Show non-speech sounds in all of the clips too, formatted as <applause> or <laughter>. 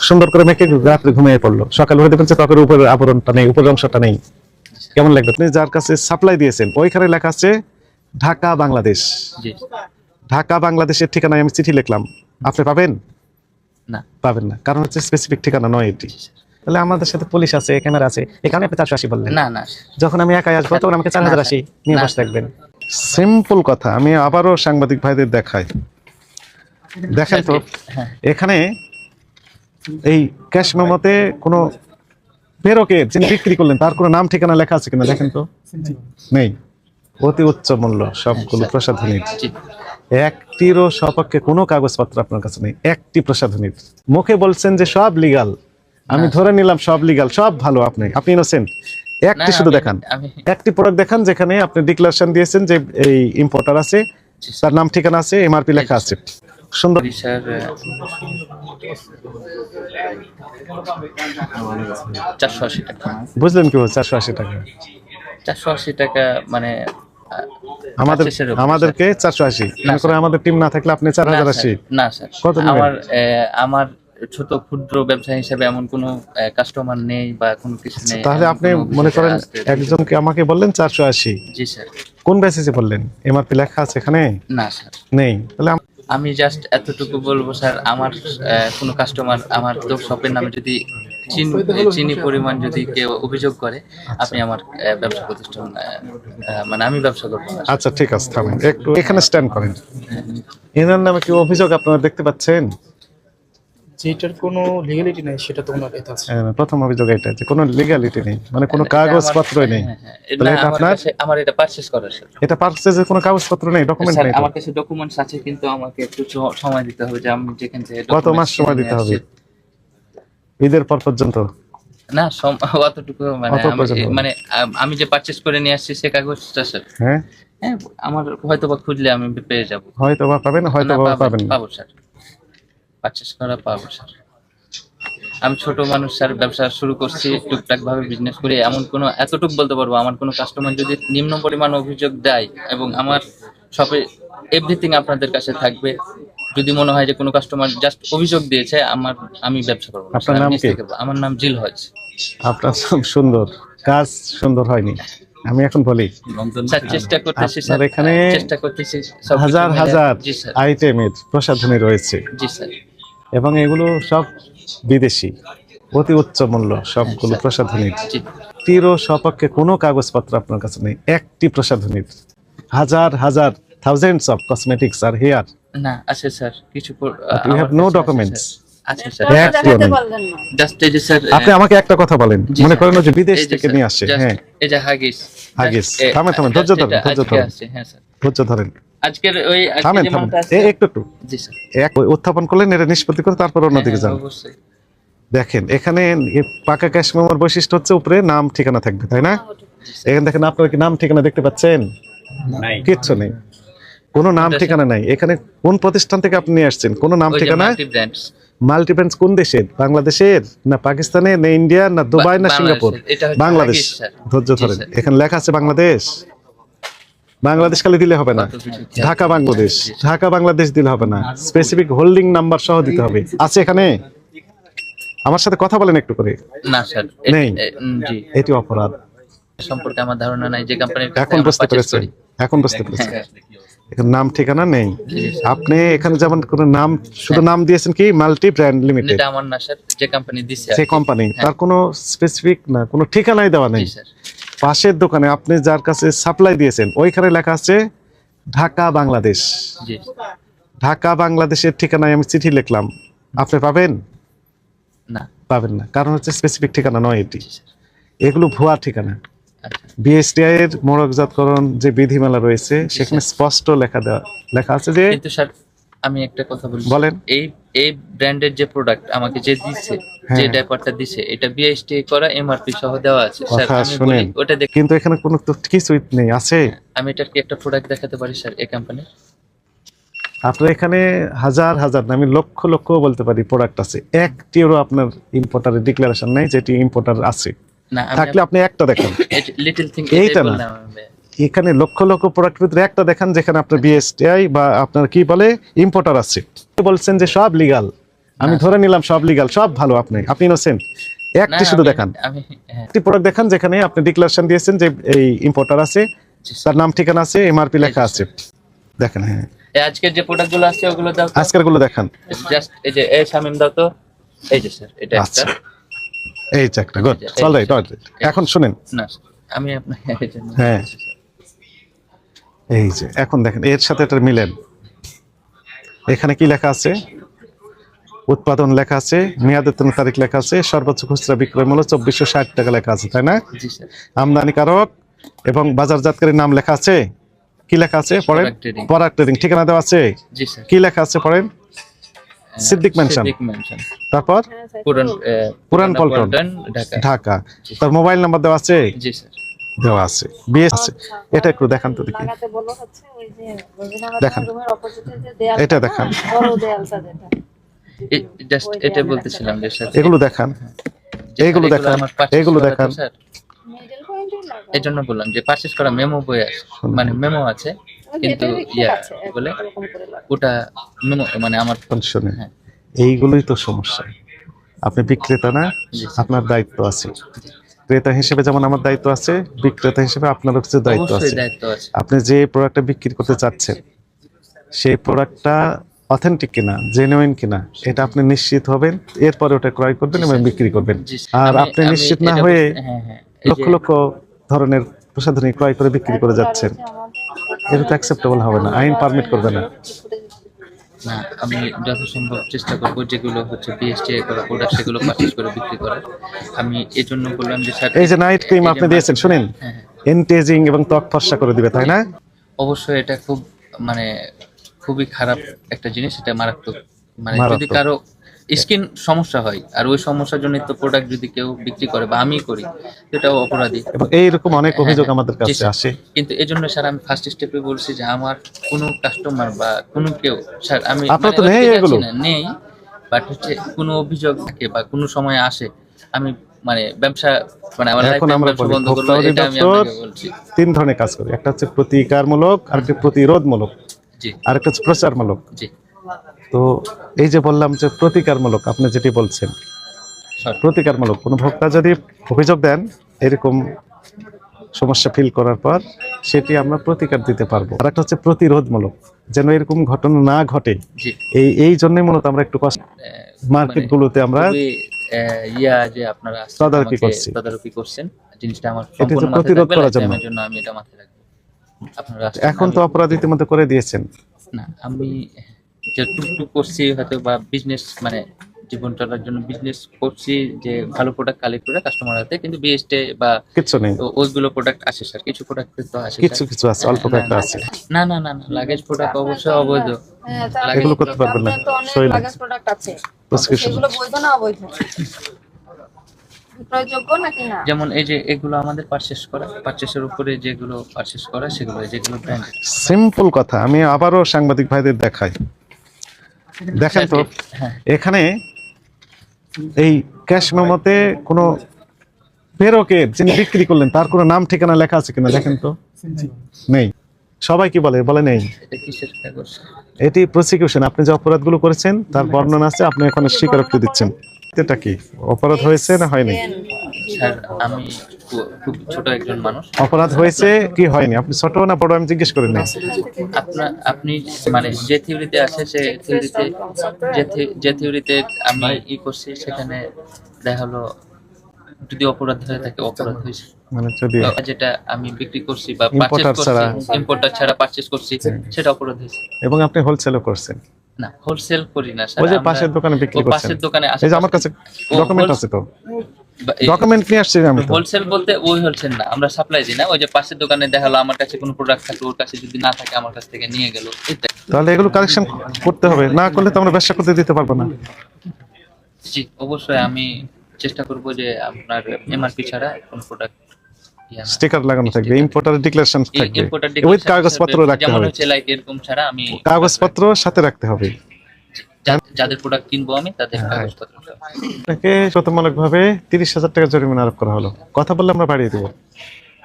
সুন্দর করে মেখে রাত্রে ঘুমিয়ে পড়ল। সকালে উঠে দেখবেন যে ত্বকের উপরের আবরণটা নেই উপরের অংশটা নেই। কেমন লাগবে আপনি যার কাছে সাপ্লাই দিয়েছেন ওইখানে লেখা আছে ঢাকা বাংলাদেশ। ঢাকা বাংলাদেশের ঠিকানায় আমি চিঠি লিখলাম। আপনি পাবেন? না। পাবেন না। কারণ হচ্ছে স্পেসিফিক ঠিকানা নয় এটি। তাহলে আমাদের সাথে পুলিশ আছে ক্যামেরা আছে কারণে আপনি চারশো আশি বললেন। না না। যখন আমি একাই আসব তখন আমাকে চার হাজার আশি নিয়ে বসে থাকবেন। সিম্পল কথা আমি আবারও সাংবাদিক ভাইদের দেখাই। দেখেন তো হ্যাঁ। এখানে এই ক্যাশ মেমোতে কোনো প্রেরকের যিনি বিক্রি করলেন তার কোনো নাম ঠিকানা লেখা আছে কিনা দেখেন তো? নেই। অতি উচ্চ মূল্য সবগুলো প্রসাধনীর। একটিরও সপক্ষে কোনো কাগজপত্র আপনার কাছে নেই একটি প্রসাধনীর। মুখে বলছেন যে সব লিগাল আমি ধরে নিলাম সব লিগাল সব ভালো আপনি আপনি ইনোসেন্ট একটি শুধু দেখান। একটি প্রোডাক্ট দেখান যেখানে আপনি ডিক্লারেশন দিয়েছেন যে এই ইম্পোর্টার আছে তার নাম ঠিকানা আছে এমআরপি লেখা আছে। সুন্দর। চারশো আশি টাকা। বুঝলেন কি চারশো আশি টাকা? চারশো আশি টাকা মানে আমাদের আমাদেরকে চারশো আশি। করে আমাদের টিম না থাকলে আপনি চার হাজার আশি। না স্যার। কত আমার আমার ছোট ক্ষুদ্র ব্যবসা হিসেবে এমন কোনো কাস্টমার নেই বা কোনো কিছু নেই। তাহলে আপনি মনে করেন একজনকে আমাকে বললেন চারশো আশি? জি স্যার। কোন বেসিসে বললেন? এমআরপি লেখা আছে এখানে? না স্যার। নেই। তাহলে আম- জাস্ট এতটুকু বলব স্যার আমার কোনো কাস্টমার আমার তো শপের নামে যদি চিনি চিনি পরিমাণ যদি কেউ অভিযোগ করে আপনি আমার ব্যবসা প্রতিষ্ঠান মানে আমি ব্যবসা করব আচ্ছা ঠিক আছে থামেন। একটু এখানে স্ট্যান্ড করেন। এনার নামে কি অভিযোগ আপনারা দেখতে পাচ্ছেন? যেটার কোনো লিগালিটি নাই সেটা তো ওনার কাছে আছে। হ্যাঁ, প্রথম অভিযোগ এটা যে কোনো লিগালিটি নেই মানে কোনো কাগজপত্রই নেই। হ্যাঁ, হ্যাঁ, তাহলে এটা আপনার? আমার এটা পারচেজ করার এটা পার্সেজের কোনো কাগজপত্র নেই ডকুমেন্ট নেই আমার কাছে ডকুমেন্টস আছে কিন্তু আমাকে একটু সময় দিতে হবে যে আমি যেখান থেকে কত মাস সময় দিতে হবে? ঈদের পর পর্যন্ত? না <laughs> অতটুকু মানে আমি- মানে আমি যে পারচেজ করে নিয়ে আসছি সে কাগজটা স্যার। হ্যাঁ? হ্যাঁ আমার হয়তো বা খুঁজলে আমি পেয়ে যাব। হয়তো বা পাবেন হয়তো না, বা পাবেন পাবো স্যার। পারচেস করা পাবো স্যার। আমি ছোট মানুষ স্যার ব্যবসা শুরু করছি টুকটাক ভাবে বিজনেস করি। এমন কোনো এতটুকু বলতে পারব আমার কোনো কাস্টমার যদি নিম্ন পরিমাণ অভিযোগ দেয় এবং আমার শপে এভরিথিং আপনাদের কাছে থাকবে যদি মনে হয় যে কোনো কাস্টমার জাস্ট অভিযোগ দিয়েছে আমার আমি ব্যবসা করব আপনার নাম কি? আমার নাম জিল হজ আপনার সব সুন্দর কাজ সুন্দর হয়নি। আমি এখন বলি চেষ্টা করতেছি স্যার। এখানে চেষ্টা করতেছি হাজার হাজার আইটেমের প্রসাধনী রয়েছে। জি স্যার। এবং এগুলো সব বিদেশি অতি উচ্চ মূল্য সবগুলো। প্রসাধনীর। টিরও সপক্ষে কোনো কাগজপত্র আপনার কাছে নেই একটি প্রসাধনীর। হাজার হাজার থাউজেন্ডস অফ কসমেটিক্স আর হেয়ার না আছে স্যার কিছু ইউ হ্যাভ নো। ডকুমেন্টস আপনি আমাকে একটা কথা বলেন। মনে করেন যে বিদেশ থেকে নিয়ে আসে হ্যাঁ। এই যে হাগিস। হাগিস। Just এ- থামেন, থামেন, just ধৈর্য ধরেন, এটা ধৈর্য ধরেন। আজকের ওই থামেন থামেন। একটু একটু। জি স্যার। এক ওই উত্থাপন করলেন এটা নিষ্পত্তি করে তারপর অন্যদিকে যান। অবশ্যই। দেখেন এখানে পাকা ক্যাশ মেমোর বৈশিষ্ট্য হচ্ছে উপরে নাম ঠিকানা থাকবে তাই না? এখানে দেখেন আপনারা কি নাম ঠিকানা দেখতে পাচ্ছেন? কিচ্ছু নেই। কোনো নাম ঠিকানা নাই। এখানে কোন প্রতিষ্ঠান থেকে আপনি নিয়ে আসছেন? কোনো নাম ঠিকানা? মাল্টি কোন দেশের? বাংলাদেশের না পাকিস্তানের না ইন্ডিয়া না দুবাই না সিঙ্গাপুর? বাংলাদেশ। ধৈর্য ধরেন। এখানে লেখা আছে বাংলাদেশ। বাংলাদেশ খালি দিলে হবে না। ঢাকা বাংলাদেশ। ঢাকা বাংলাদেশ দিলে হবে না। স্পেসিফিক হোল্ডিং নাম্বার সহ দিতে হবে। আছে এখানে? আমার সাথে কথা বলেন একটু করে। না স্যার। নেই। জি। এটি অপরাধ। সম্পর্কে আমার ধারণা নাই। যে কোম্পানির এখন বুঝতে পেরেছেন। এখন বুঝতে পেরেছেন। এখানে নাম ঠিকানা নেই। আপনি এখানে যেমন কোন নাম শুধু নাম দিয়েছেন কি? Multi brand limited. এটা আমার না স্যার। যে কোম্পানি দিছে সেই কোম্পানি তার কোনো স্পেসিফিক না কোনো ঠিকানাই দেওয়া নেই। স্যার। পাশের দোকানে আপনি যার কাছে সাপ্লাই দিয়েছেন ওইখানে লেখা আছে ঢাকা বাংলাদেশ। ঢাকা বাংলাদেশের ঠিকানায় আমি চিঠি লিখলাম। আপনি পাবেন? না। পাবেন না। কারণ হচ্ছে স্পেসিফিক ঠিকানা নয় এটি। এগুলো ভুয়া ঠিকানা। আচ্ছা। বিএসটিআই এর মোড়কজাতকরণ যে বিধিমালা রয়েছে সেখানে স্পষ্ট লেখা দেওয়া লেখা আছে যে আমি একটা কথা বলি। বলেন। এই এই ব্র্যান্ডের যে প্রোডাক্ট আমাকে যে দিচ্ছে যে হ্যাঁ। ডাইপারটা দিছে এটা বিএসটি করা এমআরপি সহ দেওয়া আছে। স্যার আমি বলি ওটা দেখ কিন্তু এখানে কোনো তো কিছুই নেই আছে। আমি এটার কি একটা প্রোডাক্ট দেখাতে পারি স্যার এই কোম্পানি আপনার এখানে হাজার হাজার না আমি লক্ষ লক্ষ বলতে পারি প্রোডাক্ট আছে। একটিরও আপনার ইম্পোর্টারের ডিক্লারেশন নেই যেটি ইম্পোর্টার আছে। না থাকলে আপনি একটা দেখান। লিটল থিং এইটা না। এখানে লক্ষ লক্ষ প্রোডাক্টের ভিতরে একটা দেখান যেখানে আপনার বিএসটিআই বা আপনার কি বলে ইম্পোর্টার আছে। বলছেন যে সব লিগাল আমি ধরে নিলাম সব লিগাল সব ভালো আপনি আপনি ইনোসেন্ট একটি শুধু দেখান। হ্যাঁ। একটি প্রোডাক্ট দেখান যেখানে আপনি ডিক্লারেশন দিয়েছেন যে এই ইম্পোর্টার আছে তার নাম ঠিকানা আছে এমআরপি লেখা আছে। দেখেন হ্যাঁ। আজকের যে প্রোডাক্টগুলো আছে ওগুলো দাও আজকেরগুলো দেখান। জাস্ট এই যে এই শামিম দাও তো। এই যে স্যার এটা আচ্ছা। একটা এই যে একটা গুড এই যে, রাইট এখন শুনেন। না আমি আপনাকে হ্যাঁ। এই যে এখন দেখেন এর সাথে এটা মিলেন। এখানে কি লেখা আছে? উৎপাদন লেখা আছে মেয়াদোত্তীর্ণ তারিখ লেখা আছে সর্বোচ্চ খুচরা বিক্রয় মূল্য চব্বিশশো ষাট টাকা লেখা আছে তাই না? আমদানিকারক এবং বাজারজাতকারীর নাম লেখা আছে। কি লেখা আছে? পড়েন? পরাগ ট্রেডিং। ঠিকানা দেওয়া আছে? কি লেখা আছে পড়েন? সিদ্দিক মেনশন তারপর? পুরান পল্টন। ঢাকা। ঢাকা। তার মোবাইল নাম্বার দেওয়া আছে? জি স্যার। দেওয়া আছে বিএস এটা একটু দেখান তো দেখি। লাগাতে বলো হচ্ছে ওই যে রবীন্দ্রনাথ দেখান। এটা দেখান। এটা বলতেছিলাম যে স্যার এগুলো দেখান। যে এইগুলো দেখান, তো দেখান। এই জন্য বললাম যে পারচেস করা মেমো বই আছে। মানে মেমো আছে কিন্তু ইয়া বলে ওটা মেমো মানে আমার শুনেন। হ্যাঁ। এইগুলোই তো সমস্যা। আপনি বিক্রেতা না আপনার দায়িত্ব আছে। ক্রেতা হিসেবে যেমন আমার দায়িত্ব আছে বিক্রেতা হিসেবে আপনারও কিছু দায়িত্ব আছে। আপনি যে প্রোডাক্টটা বিক্রি করতে চাচ্ছেন সেই প্রোডাক্টটা অথেন্টিক কিনা জেনুইন কিনা এটা আপনি নিশ্চিত হবেন এরপরে ওটা ক্রয় করবেন এবং বিক্রি করবেন। আর আপনি নিশ্চিত না হয়ে হ্যাঁ হ্যাঁ লক্ষ লক্ষ ধরনের প্রসাধনী ক্রয় করে বিক্রি করে যাচ্ছেন এটা তো অ্যাকসেপ্টেবল হবে না আইন পারমিট করবে না। না আমি যথাসম্ভব চেষ্টা করব যেগুলো হচ্ছে বিএসটি করা প্রোডাক্ট সেগুলো পারচেজ করে বিক্রি করার। আমি এই জন্য বললাম যে স্যার এই যে নাইট ক্রিম আপনি দিয়েছেন শুনেন? হ্যাঁ হ্যাঁ। এনটেজিং এবং ত্বক ফর্সা করে দিবে তাই না? অবশ্যই এটা খুব মানে খুবই খারাপ একটা জিনিস এটা মারাত্মক। মানে যদি কারও স্কিন সমস্যা হয়। আর ওই সমস্যার জন্য তো প্রোডাক্ট যদি কেউ বিক্রি করে বা আমি করি সেটাও অপরাধী। এবং এইরকম অনেক অভিযোগ হ্যাঁ, আমাদের কাছে আসে। কিন্তু এই জন্য স্যার আমি ফার্স্ট স্টেপে বলছি যে আমার কোনো কাস্টমার বা কোনো কেউ স্যার আমি আপনার তো মানে নেই এগুলো? নেই। বাট হচ্ছে কোনো অভিযোগ থাকে বা কোনো সময় আসে আমি মানে ব্যবসা মানে আমার এখন আমরা বলছি। তিন ধরনের কাজ করি। একটা হচ্ছে প্রতিকারমূলক আর একটা প্রতিরোধমূলক। জি। আর একটা হচ্ছে প্রচারমূলক। জি। তো এই যে বললাম যে প্রতিকারমূলক আপনি যেটি বলছেন প্রতিকারমূলক কোনো ভোক্তা যদি অভিযোগ দেন এরকম সমস্যা ফিল করার পর সেটি আমরা প্রতিকার দিতে পারব। আর একটা হচ্ছে প্রতিরোধমূলক যেন এরকম ঘটনা না ঘটে। এই এই জন্যই মূলত আমরা একটু কষ্ট মানে গুলোতে আমরা ইয়া যে আপনারা তদারকি করছি। তদারকি করছেন জিনিসটা আমার সম্পূর্ণ প্রতিরোধ থাকবে, করার lifetime জন্য। আমি এটা মাথায় রাখব। আপনারা এখন তো অপরাধ ইতিমধ্যে করে দিয়েছেন। না আমি যে টুকটুক করছি হয়তো বা বিজনেস মানে জীবন চলার জন্য বিজনেস করছি যে ভালো প্রোডাক্ট কালেক্ট করে কাস্টমার হাতে কিন্তু বিএসটে বা কিছু নেই। ওইগুলো প্রোডাক্ট আসে স্যার কিছু প্রোডাক্ট তো আসে কিছু কিছু আছে অল্প কয়েকটা আছে। না না না না লাগেজ প্রোডাক্ট অবশ্যই অবৈধ। হ্যাঁ এগুলো করতে পারবেন না। অনেক লাগেজ প্রোডাক্ট আছে। প্রেসক্রিপশন সেগুলো বৈধ না অবৈধ? যেমন এই যে এগুলো আমাদের পারচেস করা পারচেসের উপরে যেগুলো পারচেস করা সেগুলো যেগুলো ব্র্যান্ডেড সিম্পল কথা আমি আবারও সাংবাদিক ভাইদের দেখাই। দেখেন তো এখানে এই ক্যাশ মেমোতে কোনো প্রেরকের যিনি বিক্রি করলেন তার কোনো নাম ঠিকানা লেখা আছে কিনা দেখেন তো? নেই। সবাই কি বলে? বলে নেই। এটি প্রসিকিউশন আপনি যে অপরাধগুলো করেছেন তার বর্ণনা আছে আপনি এখানে স্বীকারোক্তি দিচ্ছেন। এটা কি? অপরাধ হয়েছে না হয়নি? স্যার আমি খুব ছোট একজন মানুষ। অপরাধ হয়েছে কি হয়নি? আপনি ছোট না বড় আমি জিজ্ঞেস করি না আপনার আপনি মানে যে থিওরিতে আছে সে থিওরিতে যে থিওরিতে আমি ই করছি সেখানে দেখা হলো যদি অপরাধ হয়ে থাকে অপরাধ হয়েছে। মানে যদি যেটা আমি বিক্রি করছি বা করছি ছাড়া। ইম্পোর্টার ছাড়া পারচেজ করছি সেটা অপরাধ হয়েছে। এবং আপনি হোলসেলও করছেন? না হোলসেল করি না স্যার ওই যে আমরা- পাশের দোকানে বিক্রি করছেন। পাশের দোকানে এই যে আমার কাছে ডকুমেন্ট আছে তো। ডকুমেন্ট নিয়ে আসছি আমি হোলসেল বলতে ওই হোলসেল না আমরা সাপ্লাই দিই না ওই যে পাশের দোকানে দেখাল আমার কাছে কোনো প্রোডাক্ট থাকে ওর কাছে যদি না থাকে আমার কাছ থেকে নিয়ে গেল তাহলে এগুলো কালেকশন করতে হবে না করলে তো আমরা ব্যবসা করতে দিতে পারব না। জি অবশ্যই আমি চেষ্টা করব যে আপনার এমআরপি ছাড়া কোনো প্রোডাক্ট স্টিকার লাগানো থাকবে ইম্পোর্টার ডিক্লারেশন থাকবে। উইথ কাগজপত্র রাখতে হবে। যেমন হচ্ছে লাইক এরকম ছাড়া আমি কাগজপত্র সাথে রাখতে হবে। যাদের প্রোডাক্ট কিনবো আমি তাদের হ্যাঁ। কাগজপত্র। সব। তাকে ভাবে তিরিশ হাজার টাকা জরিমানা আরোপ করা হলো। কথা বললে আমরা বাড়িয়ে দেবো।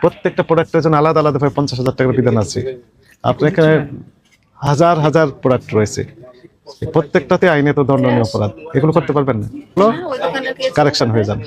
প্রত্যেকটা প্রোডাক্টের জন্য আলাদা আলাদা ভাবে পঞ্চাশ হাজার টাকার বিধান আছে। আপনার এখানে হাজার হাজার প্রোডাক্ট রয়েছে। প্রত্যেকটাতে আইনে তো দণ্ডনীয় অপরাধ। এগুলো করতে পারবেন না। কে কারেকশন হয়ে যান